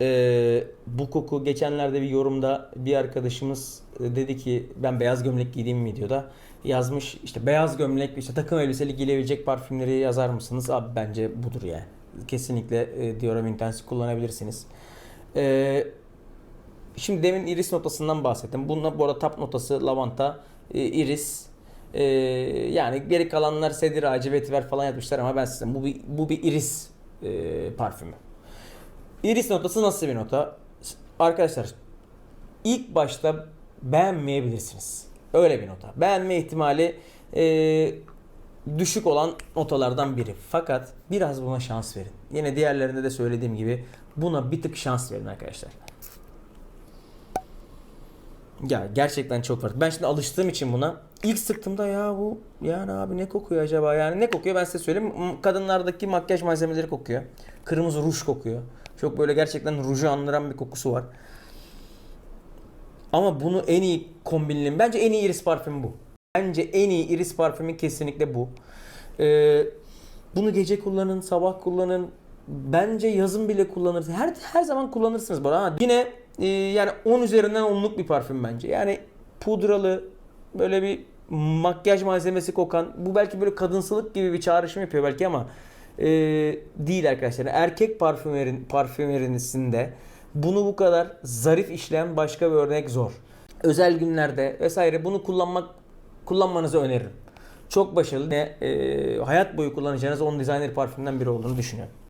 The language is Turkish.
Ee, bu koku geçenlerde bir yorumda bir arkadaşımız e, dedi ki ben beyaz gömlek giydiğim videoda yazmış işte beyaz gömlek işte takım elbiseli giyilebilecek parfümleri yazar mısınız? Abi bence budur yani. Kesinlikle e, Dior Intense kullanabilirsiniz. Ee, şimdi demin iris notasından bahsettim. Bununla bu arada tap notası lavanta, e, iris, e, yani geri kalanlar sedir ağacı, vetiver falan yapmışlar ama ben size bu bir, bu bir iris e, parfümü. Iris notası nasıl bir nota? Arkadaşlar ilk başta beğenmeyebilirsiniz. Öyle bir nota. Beğenme ihtimali e, düşük olan notalardan biri. Fakat biraz buna şans verin. Yine diğerlerinde de söylediğim gibi buna bir tık şans verin arkadaşlar. Ya gerçekten çok farklı. Ben şimdi alıştığım için buna ilk sıktığımda ya bu yani abi ne kokuyor acaba? Yani ne kokuyor ben size söyleyeyim. Kadınlardaki makyaj malzemeleri kokuyor. Kırmızı ruj kokuyor. Çok böyle gerçekten ruju andıran bir kokusu var. Ama bunu en iyi kombinleyin. Bence en iyi iris parfümü bu. Bence en iyi iris parfümü kesinlikle bu. Ee, bunu gece kullanın, sabah kullanın. Bence yazın bile kullanırsınız. Her her zaman kullanırsınız bu arada. Ha, Yine e, yani 10 üzerinden 10'luk bir parfüm bence. Yani pudralı böyle bir makyaj malzemesi kokan bu belki böyle kadınsılık gibi bir çağrışım yapıyor belki ama e, değil arkadaşlar. Erkek parfümerin parfümerisinde bunu bu kadar zarif işleyen başka bir örnek zor. Özel günlerde vesaire bunu kullanmak kullanmanızı öneririm. Çok başarılı. Ne, e, hayat boyu kullanacağınız 10 designer parfümden biri olduğunu düşünüyorum.